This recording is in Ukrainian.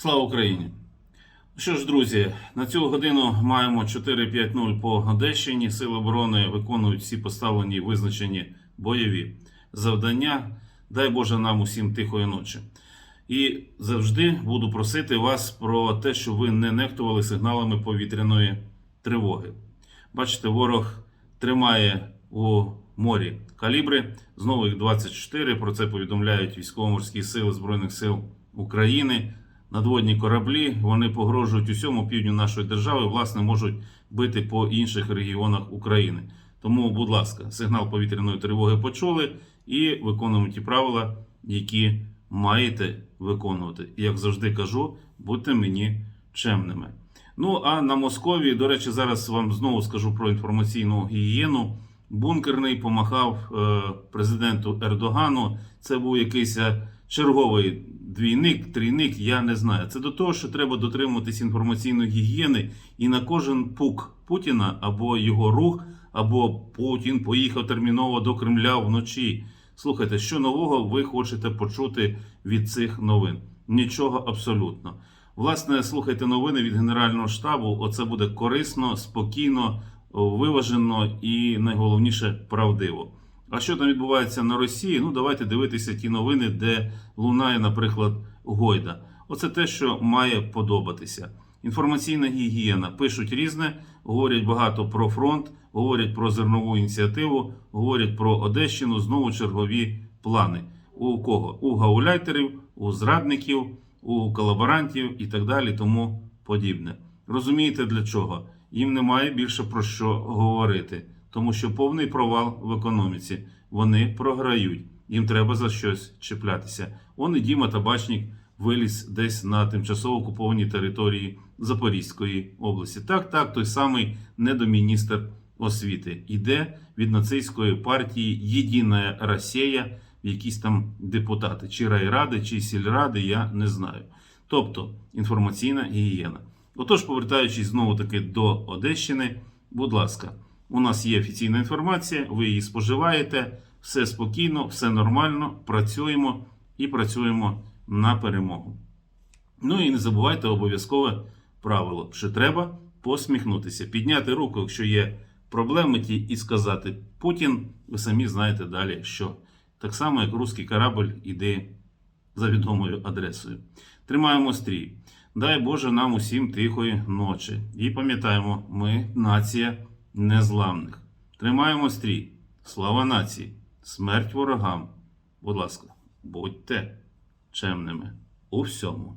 Слава Україні! Що ж, друзі, на цю годину маємо 4-5-0 по Одещині. Сили оборони виконують всі поставлені і визначені бойові завдання. Дай Боже нам усім тихої ночі. І завжди буду просити вас про те, щоб ви не нехтували сигналами повітряної тривоги. Бачите, ворог тримає у морі калібри. Знову їх 24. Про це повідомляють військово-морські сили Збройних сил України. Надводні кораблі вони погрожують усьому півдню нашої держави, власне, можуть бити по інших регіонах України. Тому, будь ласка, сигнал повітряної тривоги почули і виконуємо ті правила, які маєте виконувати. І як завжди кажу, будьте мені чемними. Ну а на Московії, до речі, зараз вам знову скажу про інформаційну гігієну. Бункерний помахав е, президенту Ердогану. Це був якийсь е, черговий двійник, трійник, я не знаю. Це до того, що треба дотримуватись інформаційної гігієни, і на кожен пук Путіна або його рух, або Путін поїхав терміново до Кремля вночі. Слухайте, що нового ви хочете почути від цих новин? Нічого абсолютно. Власне, слухайте новини від Генерального штабу. Оце буде корисно, спокійно, виважено і найголовніше правдиво. А що там відбувається на Росії? Ну, давайте дивитися ті новини, де лунає, наприклад, Гойда. Оце те, що має подобатися. Інформаційна гігієна пишуть різне, говорять багато про фронт, говорять про зернову ініціативу, говорять про Одещину, знову чергові плани. У кого? У гауляйтерів, у зрадників, у колаборантів і так далі, тому подібне. Розумієте для чого? Їм немає більше про що говорити, тому що повний провал в економіці. Вони програють. Їм треба за щось чіплятися. Он і Діма Табачник виліз десь на тимчасово окупованій території Запорізької області. Так, так, той самий недоміністр освіти іде від нацистської партії Єдина Росія, якісь там депутати, чи райради, чи сільради, я не знаю. Тобто інформаційна гігієна. Отож, повертаючись знову таки до Одещини, будь ласка, у нас є офіційна інформація, ви її споживаєте, все спокійно, все нормально, працюємо і працюємо на перемогу. Ну і не забувайте обов'язкове правило, що треба посміхнутися, підняти руку, якщо є проблеми ті, і сказати Путін, ви самі знаєте далі що. Так само, як русський корабль іде за відомою адресою. Тримаємо стрій. Дай Боже нам усім тихої ночі. І пам'ятаємо, ми нація незламних. Тримаємо стрій. Слава нації, смерть ворогам. Будь ласка, будьте чемними у всьому.